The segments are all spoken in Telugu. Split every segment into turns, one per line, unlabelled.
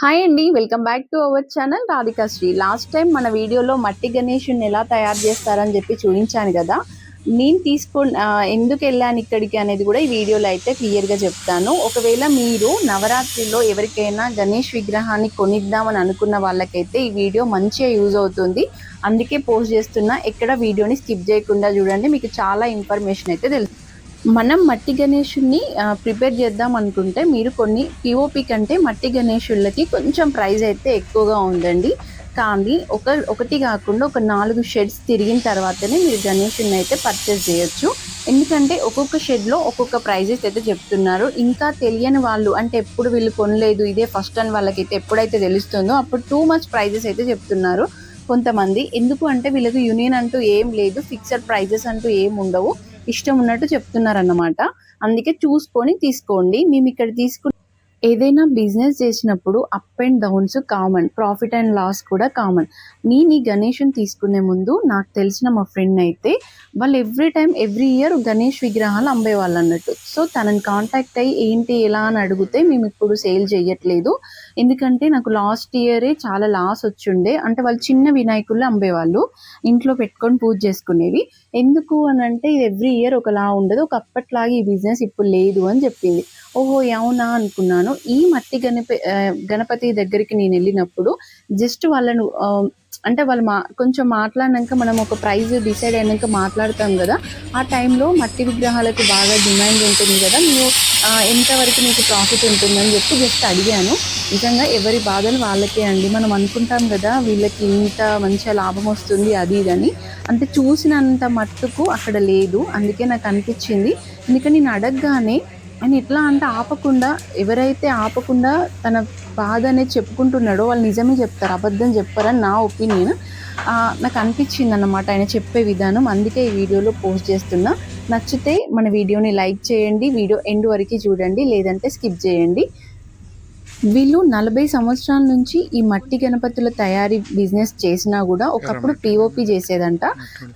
హాయ్ అండి welcome back to our channel Radhikasri last time మన వీడియోలో మట్టి గణేషుని ఎలా తయారు చేస్తారని చెప్పి చూపించాను కదా. నేను తీసుకో ఎందుకు వెళ్ళాను ఇక్కడికి అనేది కూడా ఈ వీడియోలో అయితే క్లియర్గా చెప్తాను. ఒకవేళ మీరు నవరాత్రిలో ఎవరికైనా గణేష్ విగ్రహాన్ని కొనిద్దామని అనుకున్న వాళ్ళకైతే ఈ వీడియో మంచిగా యూజ్ అవుతుంది. అందుకే పోస్ట్ చేస్తున్నా ఎక్కడ వీడియోని స్కిప్ చేయకుండా చూడండి మీకు చాలా ఇన్ఫర్మేషన్ అయితే తెలుసు మనం మట్టి గణేషుని ప్రిపేర్ చేద్దాం అనుకుంటే మీరు కొన్ని పిఓపి కంటే మట్టి గణేషులకి కొంచెం ప్రైస్ అయితే ఎక్కువగా ఉందండి. కానీ ఒక ఒకటి కాకుండా ఒక నాలుగు షెడ్స్ తిరిగిన తర్వాతనే మీరు గణేషుని అయితే పర్చేస్ చేయొచ్చు. ఎందుకంటే ఒక్కొక్క షెడ్లో ఒక్కొక్క ప్రైజెస్ అయితే చెప్తున్నారు. ఇంకా తెలియని వాళ్ళు అంటే ఎప్పుడు వీళ్ళు కొనలేదు ఇదే ఫస్ట్ అని వాళ్ళకైతే ఎప్పుడైతే తెలుస్తుందో అప్పుడు టూ మచ్ ప్రైజెస్ అయితే చెప్తున్నారు. కొంతమంది ఎందుకు అంటే వీళ్ళకి యూనియన్ అంటూ ఏం లేదు ఫిక్స్డ్ ప్రైజెస్ అంటూ ఏం ఉండవు. ఇష్టం ఉన్నట్టు చెప్తున్నారన్నమాట. అందుకే చూసుకొని తీసుకోండి. మేము ఇక్కడ తీసుకు ఏదైనా బిజినెస్ చేసినప్పుడు up and downs common profit and loss కూడా కామన్ నేను ఈ గణేష్ని తీసుకునే ముందు నాకు తెలిసిన మా ఫ్రెండ్ అయితే వాళ్ళు every time every year Ganesh విగ్రహాలు అమ్మేవాళ్ళు అన్నట్టు. సో తనని కాంటాక్ట్ అయ్యి ఏంటి ఎలా అని అడిగితే మేము ఇప్పుడు సేల్ చేయట్లేదు. ఎందుకంటే నాకు లాస్ట్ ఇయరే చాలా లాస్ వచ్చిండే. అంటే వాళ్ళు చిన్న వినాయకులు అమ్మేవాళ్ళు. ఇంట్లో పెట్టుకొని పూజ చేసుకునేవి. ఎందుకు అని అంటే ఇది ఎవ్రీ ఇయర్ ఒకలా ఉండదు. ఒక అప్పట్లాగే ఈ బిజినెస్ ఇప్పుడు లేదు అని చెప్పింది. ఓహో అవునా అనుకున్నాను. ఈ మట్టి గణప గణపతి దగ్గరికి నేను వెళ్ళినప్పుడు జస్ట్ వాళ్ళను అంటే వాళ్ళు మా కొంచెం మాట్లాడినాక మనం ఒక ప్రైజ్ డిసైడ్ అయినాక మాట్లాడతాం కదా ఆ టైంలో మట్టి విగ్రహాలకు బాగా డిమాండ్ ఉంటుంది కదా మీరు ఎంతవరకు మీకు ప్రాఫిట్ ఉంటుందని చెప్పి జస్ట్ అడిగాను. నిజంగా ఎవరి బాధలు వాళ్ళకే అండి. మనం అనుకుంటాం కదా వీళ్ళకి ఇంత మంచిగా లాభం వస్తుంది అది ఇదని అంటే చూసినంత మట్టుకు అక్కడ లేదు. అందుకే నాకు అనిపించింది. ఎందుకని నేను అడగగానే ఆయన ఎట్లా అంటే ఆపకుండా ఎవరైతే ఆపకుండా తన బాధ అనేది చెప్పుకుంటున్నాడో వాళ్ళు నిజమే చెప్తారు అబద్ధం చెప్పారని నా ఒపీనియన్. నాకు అనిపించింది అన్నమాట ఆయన చెప్పే విధానం. అందుకే ఈ వీడియోలో పోస్ట్ చేస్తున్నా. నచ్చితే మన వీడియోని లైక్ చేయండి వీడియో ఎండ్ వరకు చూడండి లేదంటే స్కిప్ చేయండి. వీళ్ళు నలభై సంవత్సరాల నుంచి ఈ మట్టి గణపతుల తయారీ బిజినెస్ చేసినా కూడా ఒకప్పుడు పిఓపి చేసేదంట.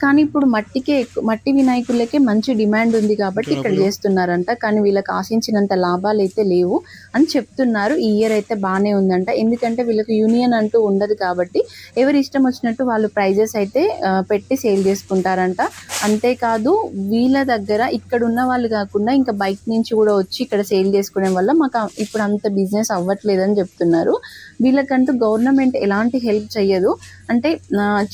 కానీ ఇప్పుడు మట్టికే మట్టి వినాయకులకే మంచి డిమాండ్ ఉంది కాబట్టి ఇక్కడ చేస్తున్నారంట. కానీ వీళ్ళకి ఆశించినంత లాభాలు అయితే లేవు అని చెప్తున్నారు. ఈ ఇయర్ అయితే బాగానే ఉందంట. ఎందుకంటే వీళ్ళకి యూనియన్ అంటూ ఉండదు కాబట్టి ఎవరి ఇష్టం వచ్చినట్టు వాళ్ళు ప్రైజెస్ అయితే పెట్టి సేల్ చేసుకుంటారంట. అంతేకాదు వీళ్ళ దగ్గర ఇక్కడ ఉన్న వాళ్ళు కాకుండా ఇంకా బయట నుంచి కూడా వచ్చి ఇక్కడ సేల్ చేసుకోవడం వల్ల మాకు ఇప్పుడు అంత బిజినెస్ అవ్వట్లేదని చెప్తున్నారు. వీళ్ళకంటూ గవర్నమెంట్ ఎలాంటి హెల్ప్ చేయదు అంటే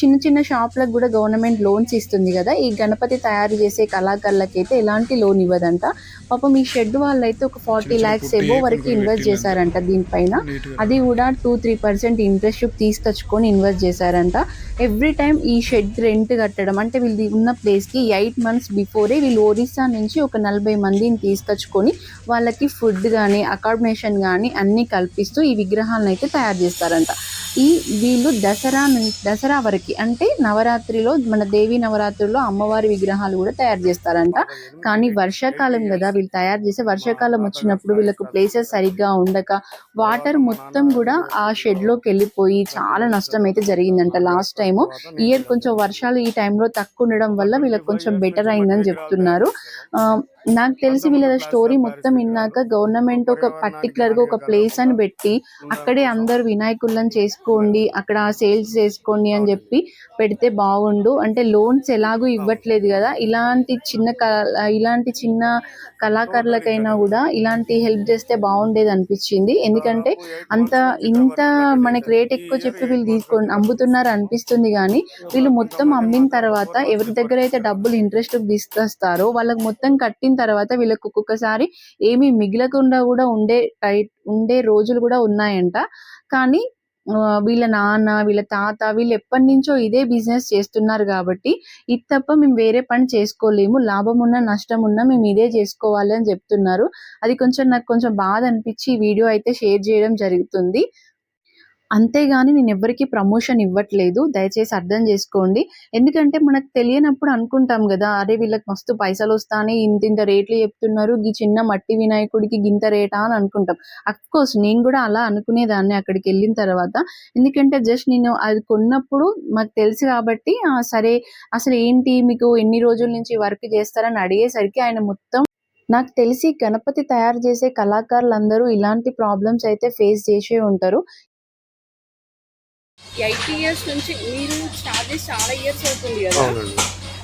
చిన్న చిన్న షాప్లకు కూడా గవర్నమెంట్ లోన్స్ ఇస్తుంది కదా. ఈ గణపతి తయారు చేసే కళాకారులకి అయితే ఎలాంటి లోన్ ఇవ్వదంట. పాపం ఈ షెడ్ వాళ్ళు అయితే ఒక ఫార్టీ ల్యాక్స్ ఎబో వరకు ఇన్వెస్ట్ చేశారంట దీనిపైన. అది కూడా టూ త్రీ పర్సెంట్ ఇంట్రెస్ట్ తీసుకొచ్చుకొని ఇన్వెస్ట్ చేశారంట. ఎవ్రీ టైం ఈ షెడ్ రెంట్ కట్టడం అంటే వీళ్ళు ఉన్న ప్లేస్కి ఎయిట్ మంత్స్ బిఫోరే వీళ్ళు ఒరిస్సా నుంచి ఒక నలభై మందిని తీసుకొచ్చుకొని వాళ్ళకి ఫుడ్ కానీ అకామిడేషన్ కానీ అన్నీ కల్పిస్తూ ఈ విగ్రహాలను అయితే తయారు చేస్తారంట. ఈ వీళ్ళు దసరా దసరా వరకు అంటే నవరాత్రిలో మన దేవి నవరాత్రిలో అమ్మవారి విగ్రహాలు కూడా తయారు చేస్తారంట. కానీ వర్షాకాలం కదా వీళ్ళు తయారు చేసే వర్షాకాలం వచ్చినప్పుడు వీళ్ళకు ప్లేసెస్ సరిగ్గా ఉండక వాటర్ మొత్తం కూడా ఆ షెడ్లోకి వెళ్ళిపోయి చాలా నష్టం అయితే జరిగిందంట లాస్ట్ టైం ఇయర్ కొంచెం వర్షాలు ఈ టైంలో తక్కువ ఉండడం వల్ల వీళ్ళకి కొంచెం బెటర్ అయిందని చెప్తున్నారు. ఆ, నాకు తెలిసి వీళ్ళ స్టోరీ మొత్తం విన్నాక గవర్నమెంట్ ఒక పర్టికులర్గా ఒక ప్లేస్ అని పెట్టి అక్కడే అందరు వినాయకులను చేసుకోండి అక్కడ సేల్స్ చేసుకోండి అని చెప్పి పెడితే బాగుండు. అంటే లోన్స్ ఎలాగూ ఇవ్వట్లేదు కదా. ఇలాంటి చిన్న కళ ఇలాంటి చిన్న కళాకారులకైనా కూడా ఇలాంటి హెల్ప్ చేస్తే బాగుండేది అనిపించింది. ఎందుకంటే అంత ఇంత మనకి రేట్ ఎక్కువ చెప్పి వీళ్ళు తీసుకొని అమ్ముతున్నారు అనిపిస్తుంది కానీ వీళ్ళు మొత్తం అమ్మిన తర్వాత ఎవరి దగ్గర అయితే డబ్బులు ఇంట్రెస్ట్ తీసుకొస్తారో వాళ్ళకి మొత్తం కట్టిన తర్వాత వీళ్ళకి ఒక్కొక్కసారి ఏమీ మిగిలకుండా కూడా ఉండే టైట్ ఉండే రోజులు కూడా ఉన్నాయంట. కానీ వీళ్ళ నాన్న వీళ్ళ తాత వీళ్ళు ఎప్పటి నుంచో ఇదే బిజినెస్ చేస్తున్నారు కాబట్టి ఇది తప్ప మేము వేరే పని చేసుకోలేము. లాభం ఉన్నా నష్టం ఉన్నా మేము ఇదే చేసుకోవాలి అని చెప్తున్నారు. అది కొంచెం నాకు కొంచెం బాధ అనిపించి ఈ వీడియో అయితే షేర్ చేయడం జరుగుతుంది. అంతేగాని నేను ఎవరికి ప్రమోషన్ ఇవ్వట్లేదు. దయచేసి అర్థం చేసుకోండి. ఎందుకంటే మనకు తెలియనప్పుడు అనుకుంటాం కదా అరే వీళ్ళకి మస్తు పైసలు వస్తానే ఇంత ఇంత రేట్లు చెప్తున్నారు ఈ చిన్న మట్టి వినాయకుడికి గింత రేటా అని అనుకుంటాం. అఫ్ కోర్స్ నేను కూడా అలా అనుకునేదాన్ని అక్కడికి వెళ్ళిన తర్వాత. ఎందుకంటే జస్ట్ నేను అది కొన్నప్పుడు మాకు తెలుసు కాబట్టి సరే అసలు ఏంటి మీకు ఎన్ని రోజుల నుంచి వర్క్ చేస్తారని అడిగేసరికి ఆయన మొత్తం నాకు తెలిసి గణపతి తయారు చేసే కళాకారులందరూ ఇలాంటి ప్రాబ్లమ్స్ అయితే ఫేస్ చేసే ఉంటారు. ఎయిటీ ఇయర్స్ నుంచి మీరు స్టార్ట్ చేసి చాలా ఇయర్స్ అవుతుంది కదా.
అవునండి.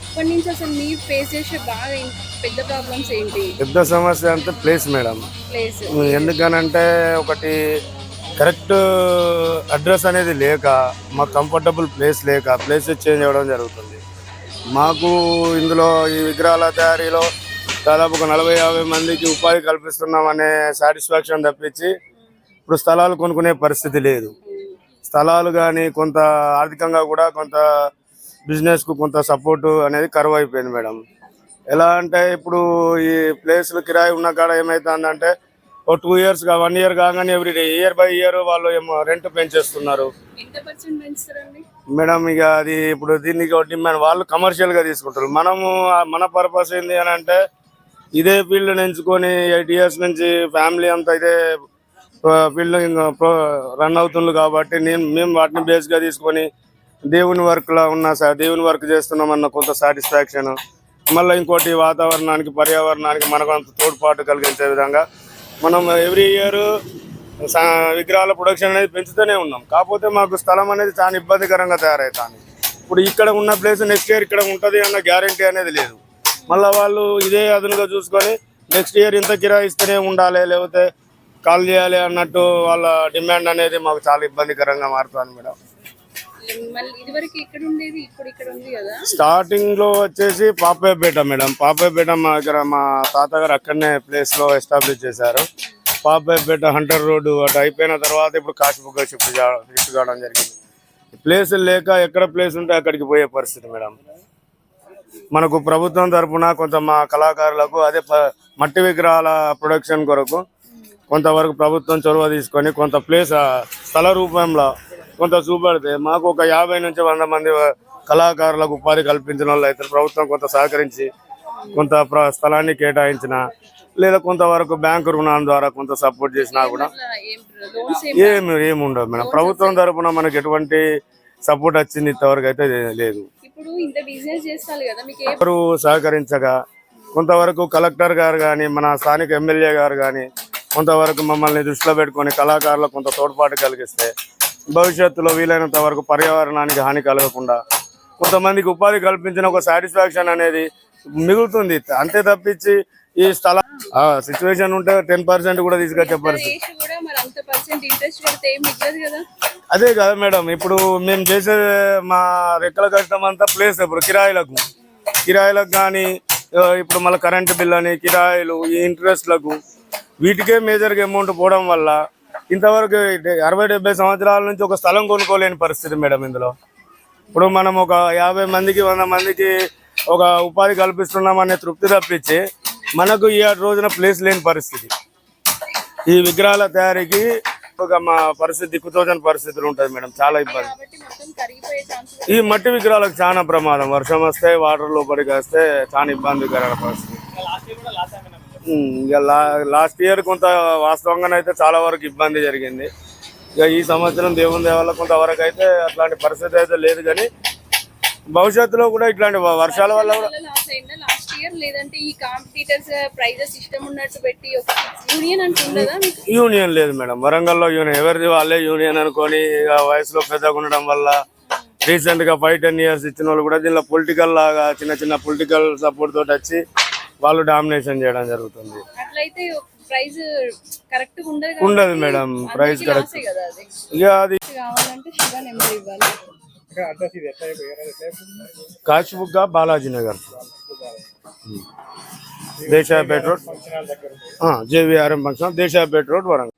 అప్పటి నుంచి అసలు మీరు ఫేస్ చేసే బాగా ఇం- పెద్ద ప్రాబ్లమ్స్ ఏంటి?
పెద్ద సమస్య అంటే ప్లేస్ మేడం.
ప్లేస్
ఎందుకనంటే ఒకటి కరెక్ట్ అడ్రస్ అనేది లేక మాకు కంఫర్టబుల్ ప్లేస్ లేక ప్లేస్ చేంజ్ అవ్వడం జరుగుతుంది. మాకు ఇందులో ఈ విగ్రహాల తయారీలో దాదాపు ఒక నలభై యాభై మందికి ఉపాధి కల్పిస్తున్నాం అనే సాటిస్ఫాక్షన్ తప్పించి ఇప్పుడు స్థలాలు కొనుక్కునే పరిస్థితి లేదు. స్థలాలు కానీ కొంత ఆర్థికంగా కూడా కొంత బిజినెస్కు కొంత సపోర్టు అనేది కరువు అయిపోయింది మేడం. ఎలా అంటే ఇప్పుడు ఈ ప్లేస్లు కిరాయి ఉన్న కాడ ఏమవుతుందంటే ఓ టూ ఇయర్స్ వన్ ఇయర్ కాగానే every day year by year వాళ్ళు ఏమో రెంట్ పెంచేస్తున్నారు. మేడం ఇక అది ఇప్పుడు దీనికి ఒక డిమాండ్ వాళ్ళు కమర్షియల్గా తీసుకుంటారు. మనము మన పర్పస్ ఏంది అని అంటే ఇదే ఫీల్డ్ ఎంచుకొని ఎయిట్ ఇయర్స్ నుంచి ఫ్యామిలీ అంతా ఇదే ఫీల్డ్ రన్ అవుతుంది కాబట్టి నేను మేము వాటిని బేస్గా తీసుకొని దేవుని వర్క్లో ఉన్నా ఉన్న దేవుని వర్క్ చేస్తున్నామన్న కొంత సాటిస్ఫాక్షన్ మళ్ళీ ఇంకోటి వాతావరణానికి పర్యావరణానికి మనకు అంత తోడ్పాటు కలిగించే విధంగా మనం ఎవ్రీ ఇయర్ విగ్రహాల ప్రొడక్షన్ అనేది పెంచుతూనే ఉన్నాం. కాకపోతే మాకు స్థలం అనేది చాలా ఇబ్బందికరంగా తయారవుతుంది. ఇప్పుడు ఇక్కడ ఉన్న ప్లేస్ నెక్స్ట్ ఇయర్ ఇక్కడ ఉంటుంది అన్న గ్యారంటీ అనేది లేదు. మళ్ళీ వాళ్ళు ఇదే అదునుగా చూసుకొని నెక్స్ట్ ఇయర్ ఇంత కిరాయిస్తూనే ఉండాలి లేకపోతే కాల్ చేయాలి అన్నట్టు వాళ్ళ డిమాండ్ అనేది మాకు చాలా ఇబ్బందికరంగా మారుతుంది మేడం. స్టార్టింగ్లో వచ్చేసి పాపాయపేట మేడం. పాపాయపేట మా దగ్గర మా తాతగారు అక్కడనే ప్లేస్లో ఎస్టాబ్లిష్ చేశారు. పాపాయపేట హంటర్ రోడ్డు అటు అయిపోయిన తర్వాత ఇప్పుడు కాశీబుగ్గ షిఫ్ట్ షిఫ్ట్ కావడం జరిగింది. ప్లేస్ లేక ఎక్కడ ప్లేస్ ఉంటే అక్కడికి పోయే పరిస్థితి మేడం. మనకు ప్రభుత్వం తరపున కొంత మా కళాకారులకు అదే మట్టి విగ్రహాల ప్రొడక్షన్ కొరకు కొంతవరకు ప్రభుత్వం చొరవ తీసుకొని కొంత ప్లేస్ స్థల రూపంలో కొంత చూపెడితే మాకు ఒక యాభై నుంచి వంద మంది కళాకారులకు ఉపాధి కల్పించిన వాళ్ళు అయితే ప్రభుత్వం కొంత సహకరించి కొంత ప్ర- స్థలాన్ని కేటాయించిన లేదా కొంతవరకు బ్యాంకు రుణాల ద్వారా కొంత సపోర్ట్ చేసినా కూడా ఏమి ఏమి ఉండదు మేడం. ప్రభుత్వం తరపున మనకి ఎటువంటి సపోర్ట్ వచ్చింది ఇంతవరకు అయితే లేదు. ఎవరు సహకరించగా కొంతవరకు కలెక్టర్ గారు కానీ మన స్థానిక ఎమ్మెల్యే గారు కానీ కొంతవరకు మమ్మల్ని దృష్టిలో పెట్టుకొని కళాకారులకు కొంత తోడ్పాటు కలిగిస్తే భవిష్యత్తులో వీలైనంత వరకు పర్యావరణానికి హాని కలగకుండా కొంతమందికి ఉపాధి కల్పించిన ఒక సాటిస్ఫాక్షన్ అనేది మిగులుతుంది. అంతే తప్పించి ఈ స్థల సిచ్యువేషన్ ఉంటే టెన్ పర్సెంట్ కూడా తీసుకొచ్చే పరిస్థితి. అదే కదా మేడం ఇప్పుడు మేము చేసే మా రెక్కల కష్టం అంతా ప్లేస్ ఇప్పుడు కిరాయిలకు. కిరాయిలకు కానీ ఇప్పుడు మళ్ళీ కరెంటు బిల్ అని కిరాయిలు ఈ ఇంట్రెస్ట్లకు వీటికే మేజర్గా అమౌంట్ పోవడం వల్ల ఇంతవరకు అరవై డెబ్బై సంవత్సరాల నుంచి ఒక స్థలం కొనుక్కోలేని పరిస్థితి మేడం ఇందులో. ఇప్పుడు మనం ఒక యాభై మందికి వంద మందికి ఒక ఉపాధి కల్పిస్తున్నామనే తృప్తి తప్పించి మనకు ఈ రోజున ప్లేస్ లేని పరిస్థితి. ఈ విగ్రహాల తయారీకి ఒక మా పరిస్థితి దిక్కుతోచని పరిస్థితులు ఉంటుంది మేడం. చాలా ఇబ్బంది. ఈ మట్టి విగ్రహాలకు చాలా ప్రమాదం. వర్షం వస్తే వాటర్ లోపలికి వస్తే చాలా ఇబ్బందికరమైన పరిస్థితి. ఇక లాస్ట్ ఇయర్ కొంత వాస్తవంగానైతే చాలా వరకు ఇబ్బంది జరిగింది. ఇక ఈ సంవత్సరం దేవుని దేవాల కొంతవరకు అయితే అట్లాంటి పరిస్థితి అయితే లేదు కానీ భవిష్యత్తులో కూడా ఇట్లాంటి వర్షాల వల్ల కూడా
లాస్ అయిందా? లాస్ట్ ఇయర్ లేదంటే ఈ కాంపిటీటర్స్ ప్రైజెస్ ఇష్టం ఉన్నట్టు పెట్టి ఒక యూనియన్
యూనియన్ లేదు మేడం. వరంగల్లో యూనియన్. ఎవరిది వాళ్ళే యూనియన్ అనుకొని వయసులో పెద్దగా ఉండడం వల్ల రీసెంట్గా ఫైవ్ టెన్ ఇయర్స్ ఇచ్చిన వాళ్ళు కూడా దీనిలో పొలిటికల్ లాగా చిన్న చిన్న పొలిటికల్ సపోర్ట్ తోటి వచ్చి వాళ్ళు డామినేషన్ చేయడం జరుగుతుంది.
అట్లయితే ప్రైజ్ కరెక్ట్గా ఉండదు కదా.
ఉండదు మేడం ప్రైస్ కరెక్ట్.
లాసే కదా అది.
ఇక అది Balaji Nagar. Deshapet road. JVRM function Deshapet road Warangal.